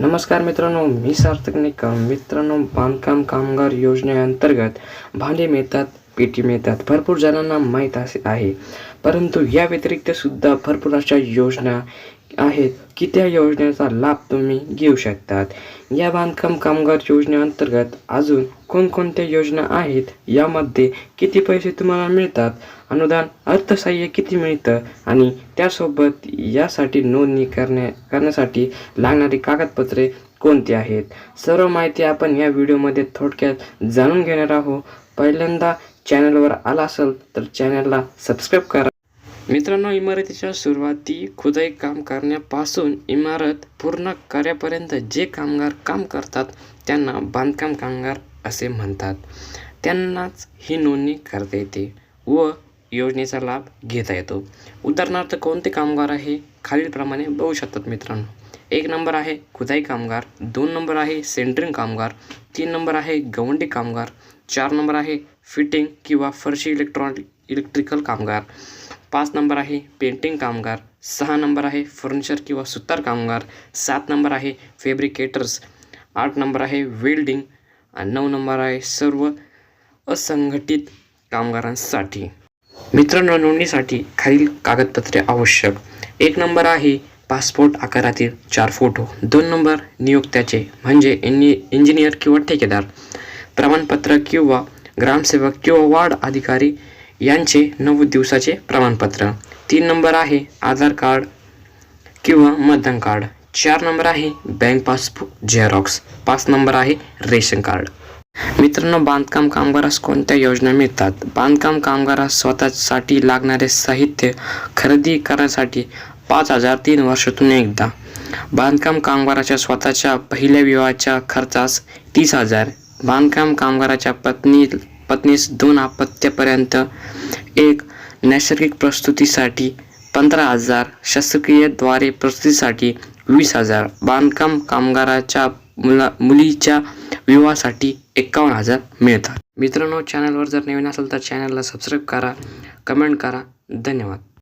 नमस्कार मित्रांनो मी सार्थक निकम. मित्रांनो बांधकाम कामगार योजनेअंतर्गत भांडे मिळतात पेटी मिळतात भरपूर जणांना माहीत असे आहे. परंतु या व्यतिरिक्त सुद्धा भरपूर अशा योजना आहेत. की त्या योजनेचा लाभ तुम्ही घेऊ शकतात? या बांधकाम कामगार योजनेअंतर्गत अजून कोणकोणत्या योजना आहेत? यामध्ये किती पैसे तुम्हाला मिळतात? अनुदान अर्थसहाय्य किती मिळतं? आणि त्यासोबत यासाठी नोंदणी करण्या करण्यासाठी लागणारी कागदपत्रे कोणती आहेत? सर्व माहिती आपण या व्हिडिओमध्ये थोडक्यात जाणून घेणार आहोत. पहिल्यांदा चॅनलवर आला असेल तर चॅनलला सबस्क्राईब करा. मित्रांनो इमारतीच्या सुरुवाती खुदाई काम करण्यापासून इमारत पूर्ण कार्यापर्यंत जे कामगार काम करतात त्यांना बांधकाम कामगार असे म्हणतात. त्यांनाच ही नोंदणी करता येते व योजनेचा लाभ घेता येतो. उदाहरणार्थ कोणते कामगार आहे खालीलप्रमाणे बघू शकतात मित्रांनो. एक नंबर आहे खुदाई कामगार दोन नंबर आहे सेंटरिंग कामगार तीन नंबर आहे गवंडी कामगार चार नंबर आहे फिटिंग किंवा फरशी इलेक्ट्रॉनिक इलेक्ट्रिकल कामगार. पाच नंबर आहे पेंटिंग कामगार सहा नंबर आहे फर्निचर किंवा सुतार कामगार सात नंबर आहे फेब्रिकेटर्स आठ नंबर आहे वेल्डिंग आणि नऊ नंबर आहे सर्व असंघटित कामगारांसाठी. मित्रांनो नोंदणीसाठी खालील कागदपत्रे आवश्यक. एक नंबर आहे पासपोर्ट आकारातील चार फोटो दोन नंबर नियोक्त्याचे म्हणजे इंजि इंजिनियर किंवा ठेकेदार. प्रमाणपत्र किंवा ग्रामसेवक किंवा वार्ड अधिकारी यांचे नऊ दिवसाचे प्रमाणपत्र. तीन नंबर आहे आधार कार्ड किंवा मतदान कार्ड. चार नंबर आहे बँक पासबुक झेरॉक्स. पाच नंबर आहे रेशन कार्ड. मित्रांनो बांधकाम कामगारास कोणत्या योजना मिळतात? बांधकाम कामगारास स्वतःसाठी लागणारे साहित्य खरेदी करण्यासाठी पाच हजार तीन वर्षातून एकदा. बांधकाम कामगाराच्या स्वतःच्या पहिल्या विवाहाच्या खर्चास तीस हजार. बांधकाम कामगाराच्या पत्नी पत्नीस दोन अपत्यापर्यंत एक नैसर्गिक प्रस्तुतीसाठी पंधरा हजार शस्त्रक्रियेद्वारे प्रस्तुतीसाठी वीस हजार बांधकाम कामगाराच्या मुला मुलीच्या विवाहासाठी एकावन्न हजार मिळतात. मित्रांनो चॅनलवर जर नवीन असेल तर चॅनलला सबस्क्राईब करा कमेंट करा. धन्यवाद.